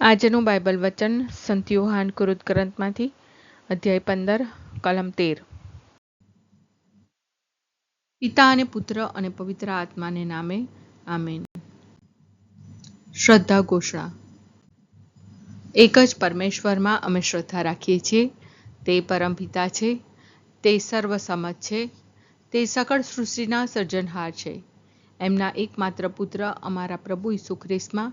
આજનું બાઇબલ વચન સંત યોહાન કૃત ગ્રંથમાંથી, અધ્યાય પંદર, કલમ તેર. પિતા અને પુત્ર અને પવિત્ર આત્માને નામે, આમેન. શ્રદ્ધા ઘોષણા. એક જ પરમેશ્વરમાં અમે શ્રદ્ધા રાખીએ છીએ, તે પરમ પિતા છે, તે સર્વસમત છે, તે સકળ સૃષ્ટિના સર્જનહાર છે. એમના એકમાત્ર પુત્ર અમારા પ્રભુ ઈસુ ખ્રિસ્તમાં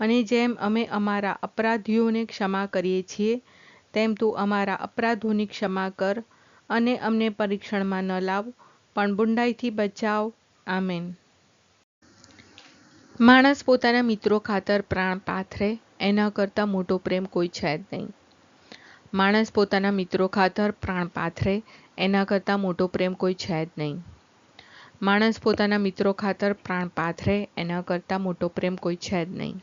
અને જેમ અમે અમારા અપરાધીઓને ક્ષમા કરીએ છીએ, તેમ તું અમારા અપરાધોની ક્ષમા કર અને અમને પરીક્ષણમાં ન લાવ, પણ બુંડાઈથી બચાવ. આમેન. માણસ પોતાના મિત્રો ખાતર પ્રાણ પાથરે, એના કરતાં મોટો પ્રેમ કોઈ છે જ નહીં. માણસ પોતાના મિત્રો ખાતર પ્રાણ પાથરે, એના કરતાં મોટો પ્રેમ કોઈ છે જ નહીં. માણસ પોતાના મિત્રો ખાતર પ્રાણ પાથરે, એના કરતાં મોટો પ્રેમ કોઈ છે જ નહીં.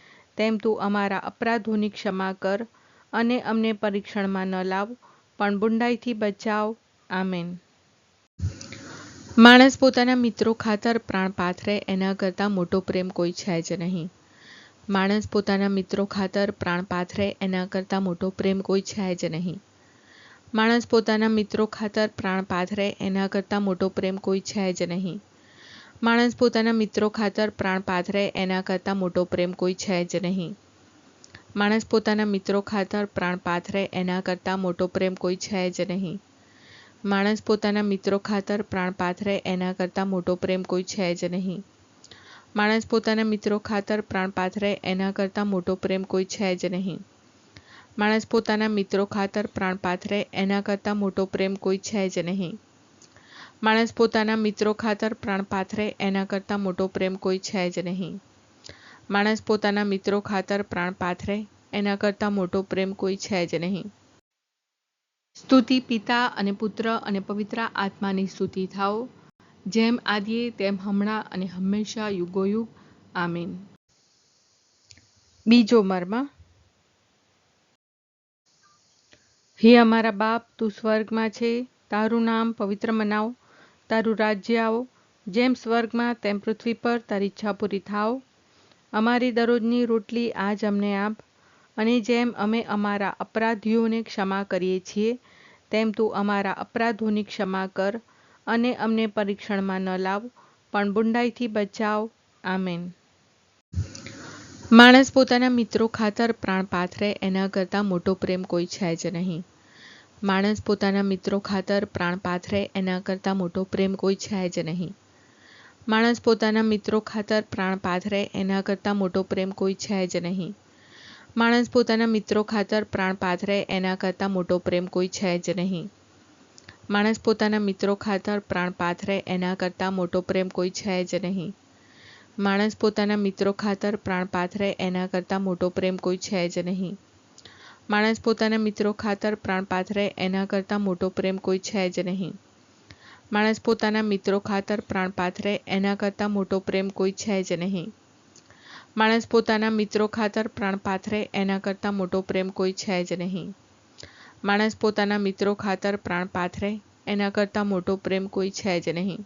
તેમ તું અમારા અપરાધોની ક્ષમા કર અને અમને પરીક્ષણમાં ન લાવ, પણ બુંડાઈથી બચાવ. આમેન. માણસ પોતાના મિત્રો ખાતર પ્રાણ પાથરે, એના કરતાં મોટો પ્રેમ કોઈ છે જ નહીં. માણસ પોતાના મિત્રો ખાતર પ્રાણ પાથરે, એના કરતાં મોટો પ્રેમ કોઈ છે જ નહીં. માણસ પોતાના મિત્રો ખાતર પ્રાણ પાથરે, એના કરતાં મોટો પ્રેમ કોઈ છે જ નહીં. માણસ પોતાના મિત્રો ખાતર પ્રાણ પાથરે, એના કરતાં મોટો પ્રેમ કોઈ છે જ નહીં. માણસ પોતાના મિત્રો ખાતર પ્રાણ પાથરે, એના કરતાં મોટો પ્રેમ કોઈ છે જ નહીં. માણસ પોતાના મિત્રો ખાતર પ્રાણ પાથરે, એના કરતાં મોટો પ્રેમ કોઈ છે જ નહીં. માણસ પોતાના મિત્રો ખાતર પ્રાણ પાથરે, એના કરતાં મોટો પ્રેમ કોઈ છે જ નહીં. માણસ પોતાના મિત્રો ખાતર પ્રાણ પાથરે, એના કરતાં મોટો પ્રેમ કોઈ છે જ નહીં. માણસ પોતાના મિત્રો ખાતર પ્રાણ પાથરે, એના કરતાં મોટો પ્રેમ કોઈ છે જ નહીં. માણસ પોતાના મિત્રો ખાતર પ્રાણ પાથરે, એના કરતાં મોટો પ્રેમ કોઈ છે જ નહીં. સ્તુતિ પિતા અને પુત્ર અને પવિત્ર આત્માની સ્તુતિ થાઓ. જેમ આદિએ, તેમ હમણાં અને હંમેશા યુગોયુગ. આમીન. બીજો મર્મ. હે અમારા બાપ, તું સ્વર્ગમાં છે. તારું નામ પવિત્ર મનાવ. તારું રાજ્ય આવો. જેમ સ્વર્ગમાં તેમ પૃથ્વી પર તારી ઈચ્છા પૂરી થાવ અમારી દરરોજની રોટલી આજ અમને આપ. અને જેમ અમે અમારા અપરાધીઓને ક્ષમા કરીએ છીએ, તેમ તું અમારા અપરાધોની ક્ષમા કર અને અમને પરીક્ષણમાં ન લાવ, પણ બુંડાઈથી બચાવ. આમેન. માણસ પોતાના મિત્રો ખાતર પ્રાણ પાથરે એના કરતાં મોટો પ્રેમ કોઈ છે જ નહીં. માણસ પોતાના મિત્રો ખાતર પ્રાણ પાથરે, એના કરતાં મોટો પ્રેમ કોઈ છે જ નહીં. માણસ પોતાના મિત્રો ખાતર પ્રાણ પાથરે, એના કરતાં મોટો પ્રેમ કોઈ છે જ નહીં. માણસ પોતાના મિત્રો ખાતર પ્રાણ પાથરે, એના કરતાં મોટો પ્રેમ કોઈ છે જ નહીં. માણસ પોતાના મિત્રો ખાતર પ્રાણ પાથરે, એના કરતાં મોટો પ્રેમ કોઈ છે જ નહીં. માણસ પોતાના મિત્રો ખાતર પ્રાણ પાથરે, એના કરતાં મોટો પ્રેમ કોઈ છે જ નહીં. માણસ પોતાના મિત્રો ખાતર પ્રાણ પાથરે, એના કરતાં મોટો પ્રેમ કોઈ છે જ નહીં. માણસ પોતાના મિત્રો ખાતર પ્રાણ પાથરે, એના કરતાં મોટો પ્રેમ કોઈ છે જ નહીં. માણસ પોતાના મિત્રો ખાતર પ્રાણ પાથરે, એના કરતાં મોટો પ્રેમ કોઈ છે જ નહીં. માણસ પોતાના મિત્રો ખાતર પ્રાણ પાથરે, એના કરતાં મોટો પ્રેમ કોઈ છે જ નહીં.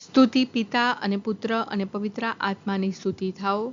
સ્તુતિ પિતા અને પુત્ર અને પવિત્ર આત્માની સ્તુતિ થાઓ.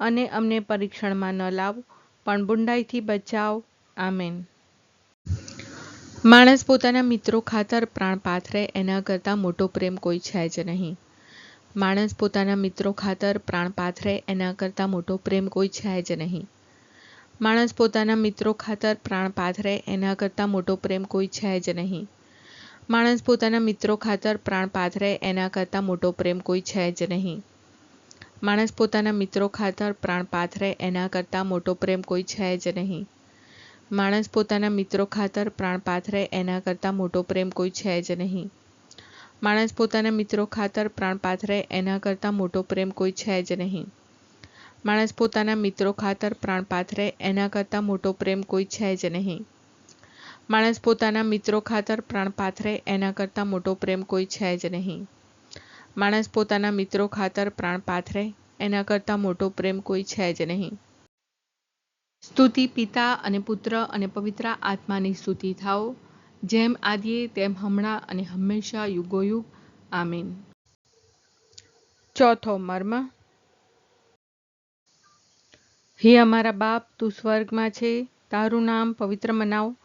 અને અમને પરીક્ષણમાં ન લાવ, પણ બુંડાઈથી બચાવ. આમેન. માણસ પોતાના મિત્રો ખાતર પ્રાણ પાથરે, એના કરતાં મોટો પ્રેમ કોઈ છે જ નહીં. માણસ પોતાના મિત્રો ખાતર પ્રાણ પાથરે, એના કરતાં મોટો પ્રેમ કોઈ છે જ નહીં. માણસ પોતાના મિત્રો ખાતર પ્રાણ પાથરે, એના કરતાં મોટો પ્રેમ કોઈ છે જ નહીં. માણસ પોતાના મિત્રો ખાતર પ્રાણ પાથરે, એના કરતાં મોટો પ્રેમ કોઈ છે જ નહીં. માણસ પોતાના મિત્રો ખાતર પ્રાણ પાથરે, એના કરતાં મોટો પ્રેમ કોઈ છે જ નહીં. માણસ પોતાના મિત્રો ખાતર પ્રાણ પાથરે, એના કરતાં મોટો પ્રેમ કોઈ છે જ નહીં. માણસ પોતાના મિત્રો ખાતર પ્રાણ પાથરે, એના કરતાં મોટો પ્રેમ કોઈ છે જ નહીં. માણસ પોતાના મિત્રો ખાતર પ્રાણ પાથરે, એના કરતાં મોટો પ્રેમ કોઈ છે જ નહીં. માણસ પોતાના મિત્રો ખાતર પ્રાણ પાથરે, એના કરતાં મોટો પ્રેમ કોઈ છે જ નહીં. માણસ પોતાના મિત્રો ખાતર પ્રાણ પાથરે, એના કરતાં મોટો પ્રેમ કોઈ છે જ નહીં. સ્તુતિ પિતા અને પુત્ર અને પવિત્ર આત્માની સ્તુતિ થાઓ, જેમ આદિએ તેમ હમણાં અને હંમેશા યુગોયુગ. આમીન. ચોથો મર્મ. હે અમારા બાપ, તું સ્વર્ગમાં છે, તારું નામ પવિત્ર મનાવ,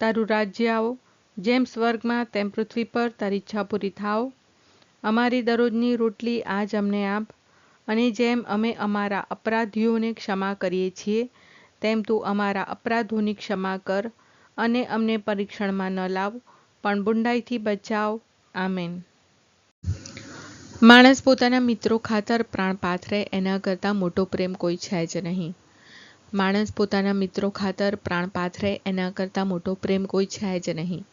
તારું રાજ્ય આવો, જેમ સ્વર્ગમાં તેમ પૃથ્વી પર તારી ઈચ્છા પૂરી થાવ અમારી દરરોજની રોટલી આજ અમને આપ અને જેમ અમે અમારા અપરાધીઓને ક્ષમા કરીએ છીએ, તેમ તું અમારા અપરાધોની ક્ષમા કર અને અમને પરીક્ષણમાં ન લાવ, પણ બુંડાઈથી બચાવ. આમેન. માણસ પોતાના મિત્રો ખાતર પ્રાણ પાથરે, એના કરતાં મોટો પ્રેમ કોઈ છે જ નહીં. માણસ પોતાના મિત્રો ખાતર પ્રાણ પાથરે, એના કરતાં મોટો પ્રેમ કોઈ છે જ નહીં.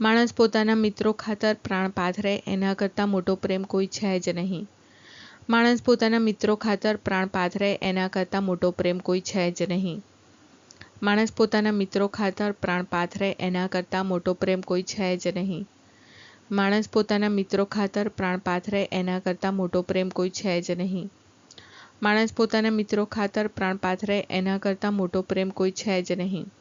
માણસ પોતાના મિત્રો ખાતર પ્રાણ પાથરે એના કરતાં મોટો પ્રેમ કોઈ છે જ નહીં. માણસ પોતાના મિત્રો ખાતર પ્રાણ પાથરે એના કરતાં મોટો પ્રેમ કોઈ છે જ નહીં. માણસ પોતાના મિત્રો ખાતર પ્રાણ પાથરે એના કરતાં મોટો પ્રેમ કોઈ છે જ નહીં. માણસ પોતાના મિત્રો ખાતર પ્રાણ પાથરે એના કરતાં મોટો પ્રેમ કોઈ છે જ નહીં. માણસ પોતાના મિત્રો ખાતર પ્રાણ પાથરે એના કરતાં મોટો પ્રેમ કોઈ છે જ નહીં.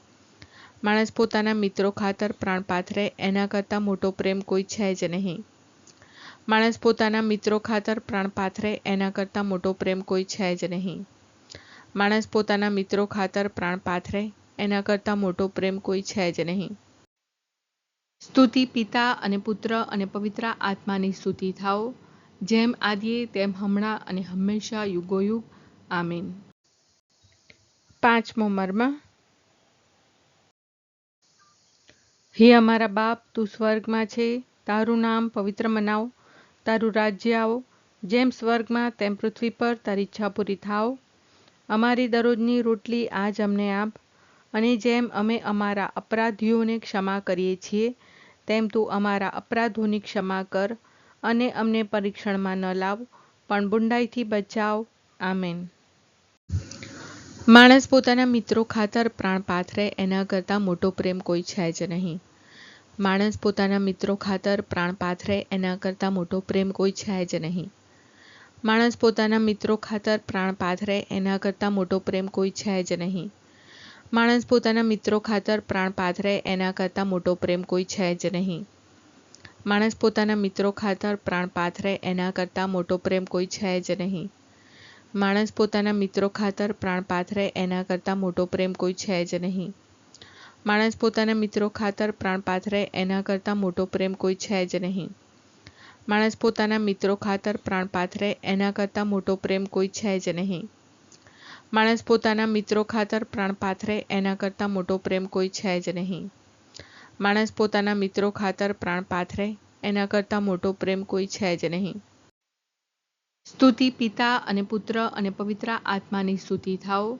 માણસ પોતાના મિત્રો ખાતર પ્રાણ પાથરે, એના કરતાં મોટો પ્રેમ કોઈ છે જ નહીં. માણસ પોતાના મિત્રો ખાતર પ્રાણ પાથરે, એના કરતાં મોટો પ્રેમ કોઈ છે જ નહીં. માણસ પોતાના મિત્રો ખાતર પ્રાણ પાથરે, એના કરતાં મોટો પ્રેમ કોઈ છે જ નહીં. સ્તુતિ પિતા અને પુત્ર અને પવિત્ર આત્માની સ્તુતિ થાઓ. જેમ આદિએ, તેમ હમણાં અને હંમેશા યુગોયુગ. આમીન. પાંચમો મર્મ. હે અમારા બાપ, તું સ્વર્ગમાં છે, તારું નામ પવિત્ર મનાવ, તારું રાજ્ય આવો, જેમ સ્વર્ગમાં તેમ પૃથ્વી પર તારી ઈચ્છા પૂરી થાવ. અમારી દરરોજની રોટલી આજ અમને આપ, અને જેમ અમે અમારા અપરાધીઓને ક્ષમા કરીએ છીએ, તેમ તું અમારા અપરાધોની ક્ષમા કર, અને અમને પરીક્ષણમાં ન લાવ, પણ બુંડાઈથી બચાવ. આમેન. માણસ પોતાના મિત્રો ખાતર પ્રાણ પાથરે એના કરતાં મોટો પ્રેમ કોઈ છે જ નહીં. માણસ પોતાના મિત્રો ખાતર પ્રાણ પાથરે, એના કરતાં મોટો પ્રેમ કોઈ છે જ નહીં. માણસ પોતાના મિત્રો ખાતર પ્રાણ પાથરે, એના કરતાં મોટો પ્રેમ કોઈ છે જ નહીં. માણસ પોતાના મિત્રો ખાતર પ્રાણ પાથરે, એના કરતાં મોટો પ્રેમ કોઈ છે જ નહીં. માણસ પોતાના મિત્રો ખાતર પ્રાણ પાથરે, એના કરતાં મોટો પ્રેમ કોઈ છે જ નહીં. માણસ પોતાના મિત્રો ખાતર પ્રાણ પાથરે, એના કરતાં મોટો પ્રેમ કોઈ છે જ નહીં. માણસ પોતાના મિત્રો ખાતર પ્રાણ પાથરે, એના કરતાં મોટો પ્રેમ કોઈ છે જ નહીં. માણસ પોતાના મિત્રો ખાતર પ્રાણ પાથરે, એના કરતાં મોટો પ્રેમ કોઈ છે જ નહીં. માણસ પોતાના મિત્રો ખાતર પ્રાણ પાથરે, એના કરતાં મોટો પ્રેમ કોઈ છે જ નહીં. માણસ પોતાના મિત્રો ખાતર પ્રાણ પાથરે, એના કરતાં મોટો પ્રેમ કોઈ છે જ નહીં. સ્તુતિ પિતા અને પુત્ર અને પવિત્ર આત્માની સ્તુતિ થાઓ.